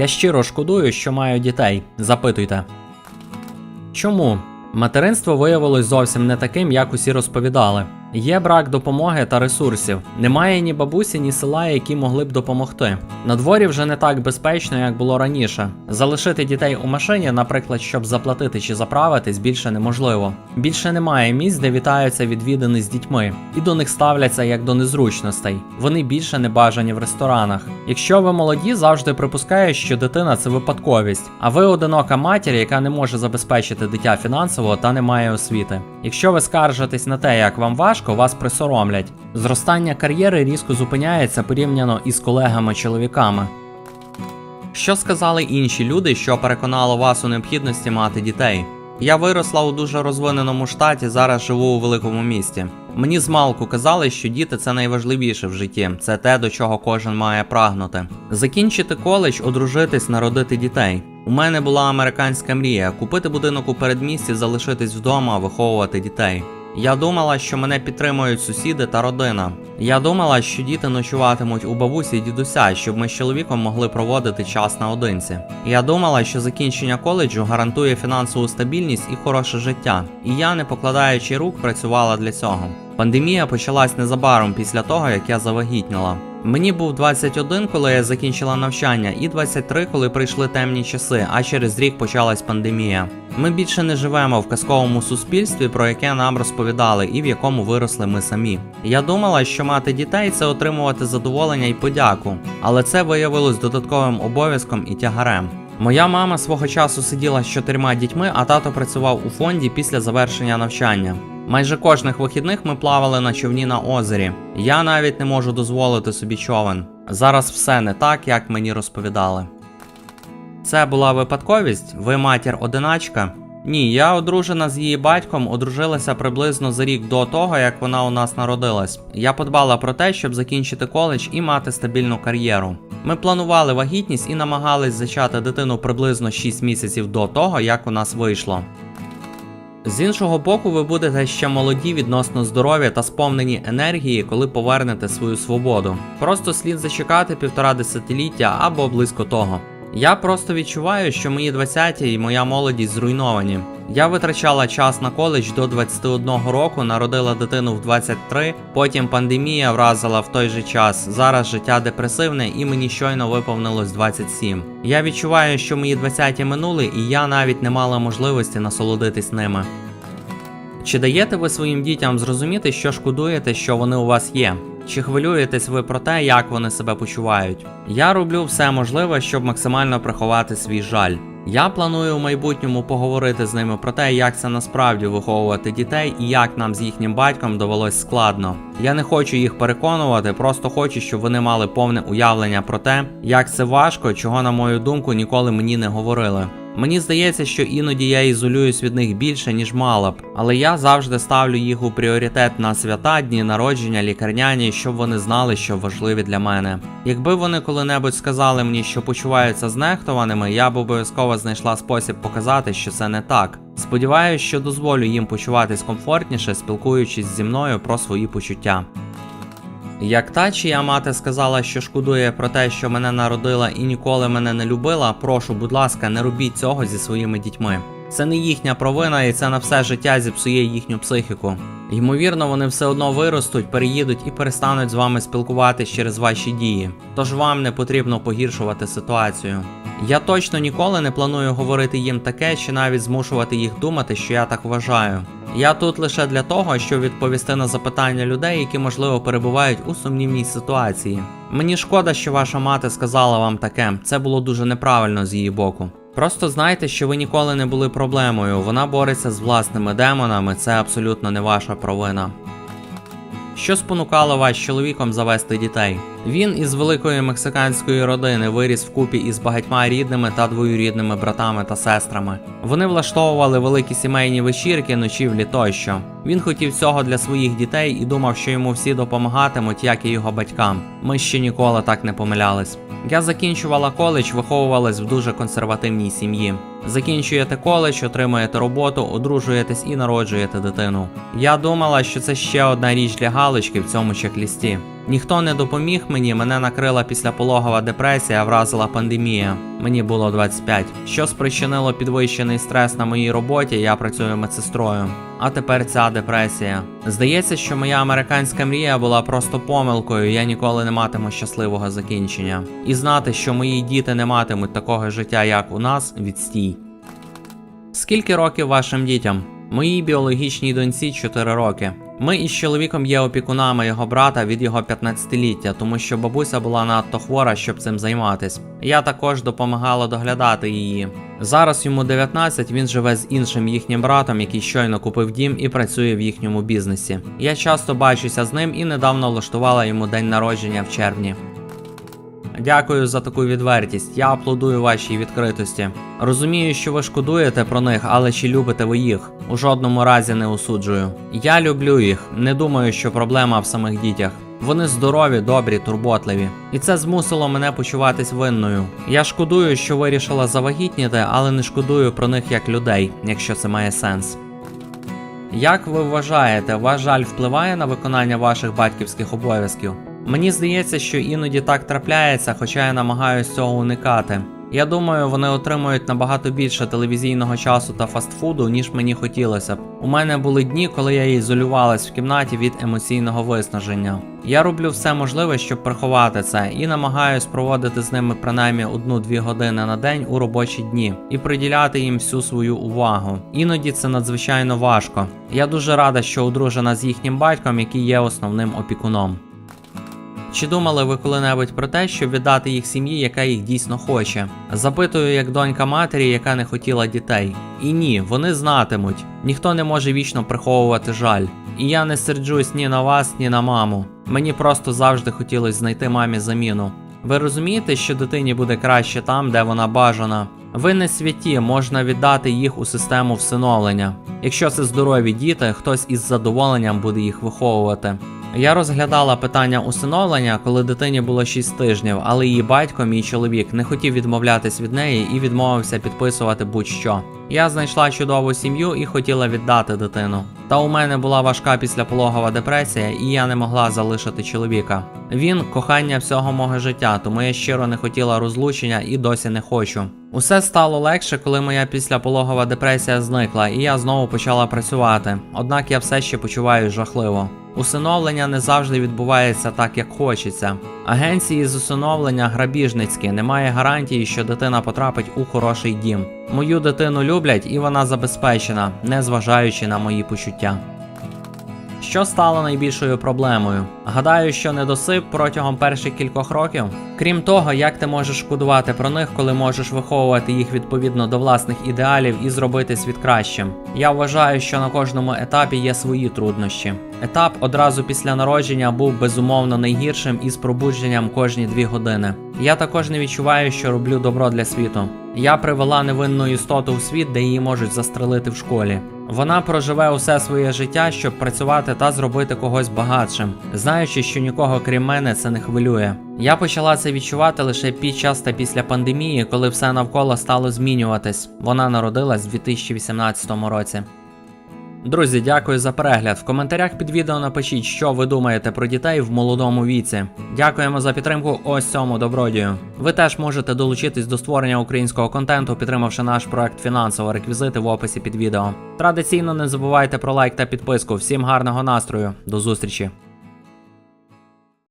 Я щиро шкодую, що маю дітей. Запитуйте. Чому? Материнство виявилось зовсім не таким, як усі розповідали. Є брак допомоги та ресурсів. Немає ні бабусі, ні села, які могли б допомогти. На дворі вже не так безпечно, як було раніше. Залишити дітей у машині, наприклад, щоб заплатити чи заправитись, більше неможливо. Більше немає місць, де вітаються відвідини з дітьми, і до них ставляться як до незручностей. Вони більше не бажані в ресторанах. Якщо ви молоді, завжди припускають, що дитина це випадковість, а ви одинока матір, яка не може забезпечити дитя фінансово та не має освіти. Якщо ви скаржитесь на те, як вам важко, вас присоромлять. Зростання кар'єри різко зупиняється порівняно із колегами-чоловіками. Що сказали інші люди, що переконало вас у необхідності мати дітей? Я виросла у дуже розвиненому штаті, зараз живу у великому місті. Мені змалку казали, що діти це найважливіше в житті, це те, до чого кожен має прагнути. Закінчити коледж, одружитись, народити дітей. У мене була американська мрія купити будинок у передмісті, залишитись вдома, виховувати дітей. Я думала, що мене підтримують сусіди та родина. Я думала, що діти ночуватимуть у бабусі і дідуся, щоб ми з чоловіком могли проводити час наодинці. Я думала, що закінчення коледжу гарантує фінансову стабільність і хороше життя. І я, не покладаючи рук, працювала для цього. Пандемія почалась незабаром після того, як я завагітніла. Мені був 21, коли я закінчила навчання, і 23, коли прийшли темні часи, а через рік почалась пандемія. Ми більше не живемо в казковому суспільстві, про яке нам розповідали, і в якому виросли ми самі. Я думала, що мати дітей це отримувати задоволення і подяку, але це виявилось додатковим обов'язком і тягарем. Моя мама свого часу сиділа з чотирма дітьми, а тато працював у фонді після завершення навчання. Майже кожних вихідних ми плавали на човні на озері. Я навіть не можу дозволити собі човен. Зараз все не так, як мені розповідали. Це була випадковість? Ви матір одиначка? Ні, я одружена з її батьком, одружилася приблизно за рік до того, як вона у нас народилась. Я подбала про те, щоб закінчити коледж і мати стабільну кар'єру. Ми планували вагітність і намагались зачати дитину приблизно 6 місяців до того, як у нас вийшло. З іншого боку, ви будете ще молоді відносно здоров'я та сповнені енергії, коли повернете свою свободу. Просто слід зачекати півтора десятиліття або близько того. Я просто відчуваю, що мої 20-ті і моя молодість зруйновані. Я витрачала час на коледж до 21 року, народила дитину в 23, потім пандемія вразила в той же час. Зараз життя депресивне і мені щойно виповнилось 27. Я відчуваю, що мої 20-ті минули, і я навіть не мала можливості насолодитись ними. Чи даєте ви своїм дітям зрозуміти, що шкодуєте, що вони у вас є? Чи хвилюєтесь ви про те, як вони себе почувають? Я роблю все можливе, щоб максимально приховати свій жаль. Я планую у майбутньому поговорити з ними про те, як це насправді виховувати дітей і як нам з їхнім батьком довелось складно. Я не хочу їх переконувати, просто хочу, щоб вони мали повне уявлення про те, як це важко, чого, на мою думку, ніколи мені не говорили. Мені здається, що іноді я ізолююсь від них більше, ніж мала б, але я завжди ставлю їх у пріоритет на свята, дні народження, лікарняні, щоб вони знали, що важливі для мене. Якби вони коли-небудь сказали мені, що почуваються знехтованими, я б обов'язково знайшла спосіб показати, що це не так. Сподіваюсь, що дозволю їм почуватись комфортніше, спілкуючись зі мною про свої почуття. Як та чия мати сказала, що шкодує про те, що мене народила і ніколи мене не любила, прошу, будь ласка, не робіть цього зі своїми дітьми. Це не їхня провина, і це на все життя зіпсує їхню психіку. Ймовірно, вони все одно виростуть, переїдуть і перестануть з вами спілкуватись через ваші дії. Тож вам не потрібно погіршувати ситуацію. Я точно ніколи не планую говорити їм таке чи навіть змушувати їх думати, що я так вважаю. Я тут лише для того, щоб відповісти на запитання людей, які можливо перебувають у сумнівній ситуації. Мені шкода, що ваша мати сказала вам таке, це було дуже неправильно з її боку. Просто знайте, що ви ніколи не були проблемою. Вона бореться з власними демонами, це абсолютно не ваша провина. Що спонукало вас з чоловіком завести дітей? Він із великої мексиканської родини виріс вкупі із багатьма рідними та двоюрідними братами та сестрами. Вони влаштовували великі сімейні вечірки, ночівлі тощо. Він хотів цього для своїх дітей і думав, що йому всі допомагатимуть, як і його батькам. Ми ще ніколи так не помилялись. Я закінчувала коледж, виховувалась в дуже консервативній сім'ї. Закінчуєте коледж, отримуєте роботу, одружуєтесь і народжуєте дитину. Я думала, що це ще одна річ для галочки в цьому чек-лісті. Ніхто не допоміг мені, мене накрила післяпологова депресія, вразила пандемія. Мені було 25. Що спричинило підвищений стрес на моїй роботі, я працюю медсестрою. А тепер ця депресія. Здається, що моя американська мрія була просто помилкою, я ніколи не матиму щасливого закінчення. І знати, що мої діти не матимуть такого життя, як у нас, відстій. Скільки років вашим дітям? Моїй біологічній доньці 4 роки. Ми із чоловіком є опікунами його брата від його 15-ліття, тому що бабуся була надто хвора, щоб цим займатись. Я також допомагала доглядати її. Зараз йому 19, він живе з іншим їхнім братом, який щойно купив дім і працює в їхньому бізнесі. Я часто бачуся з ним і недавно влаштувала йому день народження в червні. Дякую за таку відвертість. Я аплодую вашій відкритості. Розумію, що ви шкодуєте про них, але чи любите ви їх? У жодному разі не осуджую. Я люблю їх. Не думаю, що проблема в самих дітях. Вони здорові, добрі, турботливі. І це змусило мене почуватись винною. Я шкодую, що вирішила завагітніти, але не шкодую про них як людей, якщо це має сенс. Як ви вважаєте, ваш жаль впливає на виконання ваших батьківських обов'язків? Мені здається, що іноді так трапляється, хоча я намагаюся цього уникати. Я думаю, вони отримують набагато більше телевізійного часу та фастфуду, ніж мені хотілося б. У мене були дні, коли я ізолювалась в кімнаті від емоційного виснаження. Я роблю все можливе, щоб приховати це, і намагаюсь проводити з ними принаймні одну-дві години на день у робочі дні і приділяти їм всю свою увагу. Іноді це надзвичайно важко. Я дуже рада, що одружена з їхнім батьком, який є основним опікуном. Чи думали ви коли-небудь про те, щоб віддати їх сім'ї, яка їх дійсно хоче? Запитую як донька матері, яка не хотіла дітей. І ні, вони знатимуть. Ніхто не може вічно приховувати жаль. І я не серджусь ні на вас, ні на маму. Мені просто завжди хотілося знайти мамі заміну. Ви розумієте, що дитині буде краще там, де вона бажана? Ви не святі, можна віддати їх у систему всиновлення. Якщо це здорові діти, хтось із задоволенням буде їх виховувати. Я розглядала питання усиновлення, коли дитині було 6 тижнів, але її батько, мій чоловік, не хотів відмовлятись від неї і відмовився підписувати будь-що. Я знайшла чудову сім'ю і хотіла віддати дитину. Та у мене була важка післяпологова депресія, і я не могла залишити чоловіка. Він кохання всього мого життя, тому я щиро не хотіла розлучення і досі не хочу. Усе стало легше, коли моя післяпологова депресія зникла, і я знову почала працювати. Однак я все ще почуваю жахливо. Усиновлення не завжди відбувається так, як хочеться. Агенції з усиновлення грабіжницькі, немає гарантії, що дитина потрапить у хороший дім. Мою дитину люблять і вона забезпечена, не зважаючи на мої почуття. Що стало найбільшою проблемою? Гадаю, що недосип протягом перших кількох років. Крім того, як ти можеш шкодувати про них, коли можеш виховувати їх відповідно до власних ідеалів і зробити світ кращим. Я вважаю, що на кожному етапі є свої труднощі. Етап одразу після народження був безумовно найгіршим із пробудженням кожні дві години. Я також не відчуваю, що роблю добро для світу. Я привела невинну істоту у світ, де її можуть застрелити в школі. Вона проживе усе своє життя, щоб працювати та зробити когось багатшим, знаючи, що нікого крім мене це не хвилює. Я почала це відчувати лише під час та після пандемії, коли все навколо стало змінюватись. Вона народилась в 2018 році. Друзі, дякую за перегляд. В коментарях під відео напишіть, що ви думаєте про дітей в молодому віці. Дякуємо за підтримку ось цьому добродію. Ви теж можете долучитись до створення українського контенту, підтримавши наш проект фінансово. Реквізити в описі під відео. Традиційно не забувайте про лайк та підписку. Всім гарного настрою. До зустрічі!